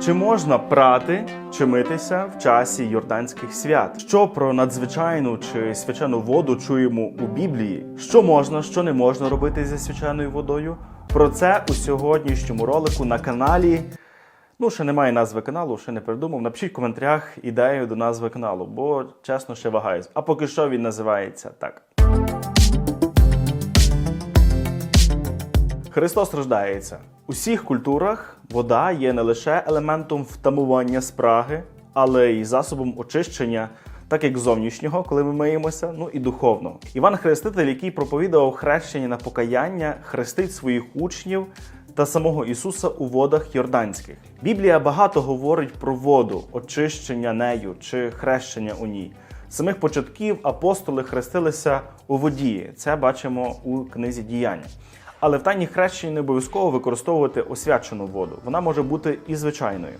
Чи можна прати чи митися в часі йорданських свят? Що про надзвичайну чи свячену воду чуємо у Біблії? Що можна, що не можна робити зі свяченою водою? Про це у сьогоднішньому ролику на каналі. Ну, ще немає назви каналу, ще не придумав. Напишіть в коментарях ідею до назви каналу, бо чесно ще вагаюсь. А поки що він називається так. Христос рождається. У всіх культурах вода є не лише елементом втамування спраги, але й засобом очищення, так як зовнішнього, коли ми миємося, ну і духовного. Іван Хреститель, який проповідував хрещення на покаяння, хрестить своїх учнів та самого Ісуса у водах Йорданських. Біблія багато говорить про воду, очищення нею чи хрещення у ній. Самих початків апостоли хрестилися у воді. Це бачимо у книзі діяння. Але в тайні хрещенні не обов'язково використовувати освячену воду. Вона може бути і звичайною.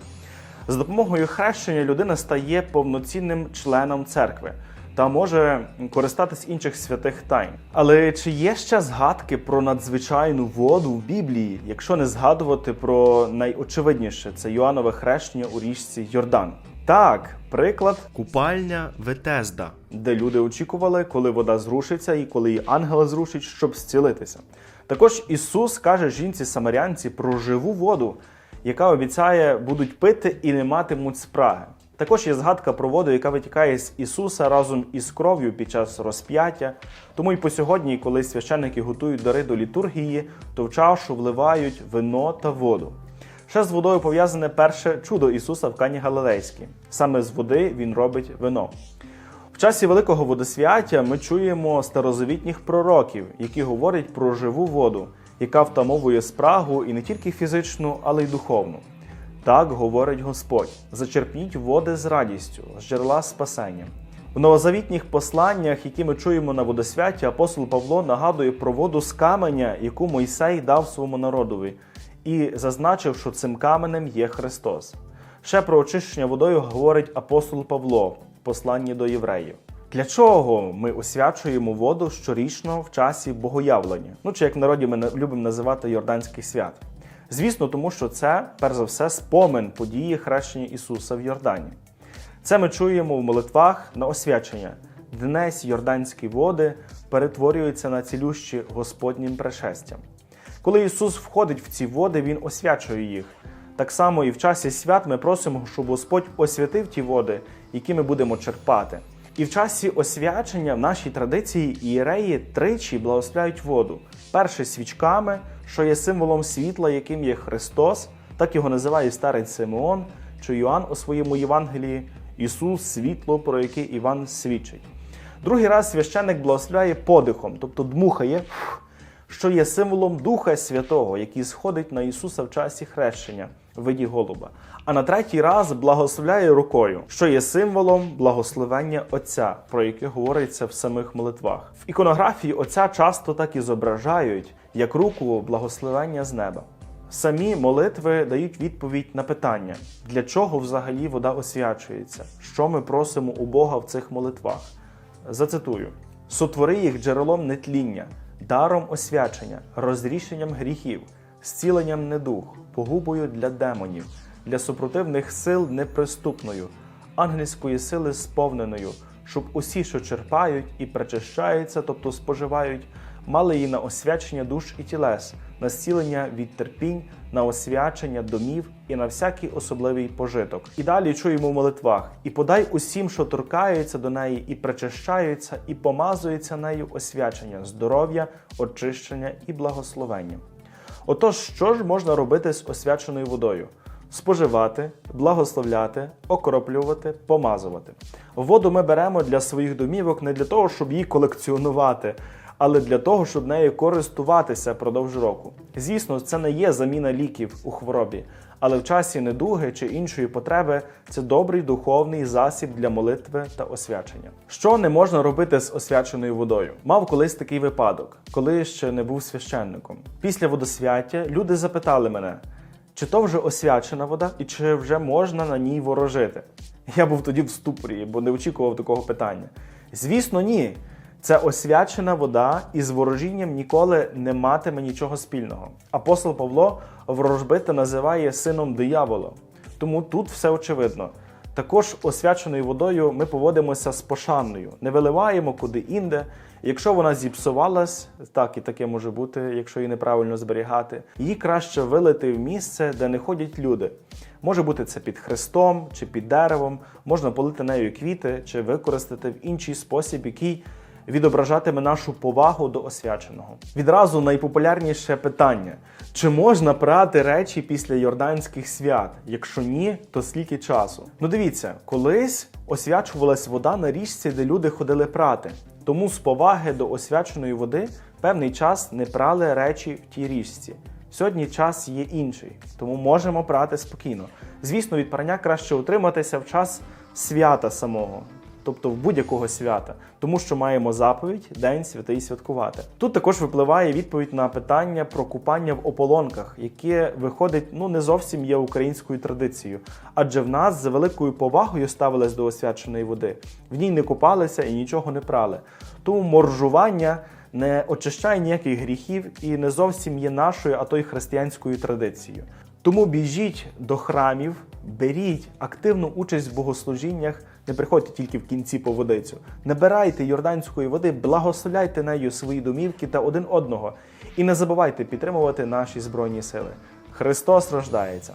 За допомогою хрещення людина стає повноцінним членом церкви та може користатись інших святих тайн. Але чи є ще згадки про надзвичайну воду в Біблії, якщо не згадувати про найочевидніше це Йоаннове хрещення у річці Йордан? Так, приклад купальня Ветезда, де люди очікували, коли вода зрушиться і коли її ангел зрушить, щоб зцілитися. Також Ісус каже жінці самарянці про живу воду, яка обіцяє будуть пити і не матимуть спраги. Також є згадка про воду, яка витікає з Ісуса разом із кров'ю під час розп'яття. Тому й по сьогодні, коли священники готують дари до літургії, то в чашу вливають вино та воду. Ще з водою пов'язане перше чудо Ісуса в Кані Галилейській. Саме з води Він робить вино. Часі Великого водосвяття ми чуємо старозавітніх пророків, які говорять про живу воду, яка втамовує спрагу і не тільки фізичну, але й духовну. Так говорить Господь: зачерпніть води з радістю, з джерела спасення. В новозавітніх посланнях, які ми чуємо на водосвяті, апостол Павло нагадує про воду з каменя, яку Мойсей дав своєму народові, і зазначив, що цим каменем є Христос. Ще про очищення водою говорить апостол Павло посланні до євреїв. Для чого ми освячуємо воду щорічно в часі богоявлення? Ну чи як в народі ми любимо називати Йорданський свят? Звісно, тому що це, перш за все, спомин події хрещення Ісуса в Йордані. Це ми чуємо в молитвах на освячення. Днесь йорданські води перетворюються на цілющі Господнім пришестям. Коли Ісус входить в ці води, Він освячує їх. Так само і в часі свят ми просимо, щоб Господь освятив ті води, які ми будемо черпати. І в часі освячення в нашій традиції ієреї тричі благословляють воду. Перше свічками, що є символом світла, яким є Христос, так його називає старець Симеон, чи Йоанн у своєму Євангелії Ісус світло, про яке Іван свідчить. Другий раз священник благословляє подихом, тобто дмухає, що є символом Духа Святого, який сходить на Ісуса в часі хрещення виді голуба. А на третій раз благословляє рукою, що є символом благословення Отця, про яке говориться в самих молитвах. В іконографії Отця часто так і зображають, як руку благословення з неба. Самі молитви дають відповідь на питання, для чого взагалі вода освячується, що ми просимо у Бога в цих молитвах. Зацитую: сотвори їх джерелом нетління, даром освячення, розрішенням гріхів, зціленням недух, погубою для демонів, для супротивних сил неприступною, ангельської сили сповненою, щоб усі, що черпають і причащаються, тобто споживають, мали її на освячення душ і тілес, на зцілення від терпінь, на освячення домів і на всякий особливий пожиток. І далі чуємо в молитвах: і подай усім, що торкаються до неї, і причащаються, і помазуються нею освячення, здоров'я, очищення і благословення. Отож, що ж можна робити з освяченою водою? Споживати, благословляти, окроплювати, помазувати. Воду ми беремо для своїх домівок не для того, щоб її колекціонувати, але для того, щоб нею користуватися продовж року. Звісно, це не є заміна ліків у хворобі, але в часі недуги чи іншої потреби це добрий духовний засіб для молитви та освячення. Що не можна робити з освяченою водою? Мав колись такий випадок, коли ще не був священником. Після водосвяття люди запитали мене. Чи то вже освячена вода, і чи вже можна на ній ворожити? Я був тоді в ступорі, бо не очікував такого питання. Звісно, ні. Це освячена вода і з ворожінням ніколи не матиме нічого спільного. Апостол Павло ворожбита називає сином диявола. Тому тут все очевидно. Також освяченою водою ми поводимося з пошаною, не виливаємо куди інде. Якщо вона зіпсувалась, так і таке може бути, якщо її неправильно зберігати, її краще вилити в місце, де не ходять люди. Може бути це під хрестом чи під деревом, можна полити нею квіти чи використати в інший спосіб, який відображатиме нашу повагу до освяченого. Відразу найпопулярніше питання: чи можна прати речі після йорданських свят? Якщо ні, то скільки часу? Ну дивіться, колись освячувалась вода на річці, де люди ходили прати. Тому з поваги до освяченої води певний час не прали речі в тій річці. Сьогодні час є інший, тому можемо прати спокійно. Звісно, від прання краще утриматися в час свята самого, тобто в будь-якого свята, тому що маємо заповідь День святий святкувати. Тут також випливає відповідь на питання про купання в ополонках, яке виходить ну не зовсім є українською традицією, адже в нас з великою повагою ставились до освяченої води. В ній не купалися і нічого не прали. Тому моржування не очищає ніяких гріхів і не зовсім є нашою, а то й християнською традицією. Тому біжіть до храмів, беріть активну участь в богослужіннях, не приходьте тільки в кінці по водицю. Набирайте йорданської води, благословляйте нею свої домівки та один одного. І не забувайте підтримувати наші збройні сили. Христос рождається!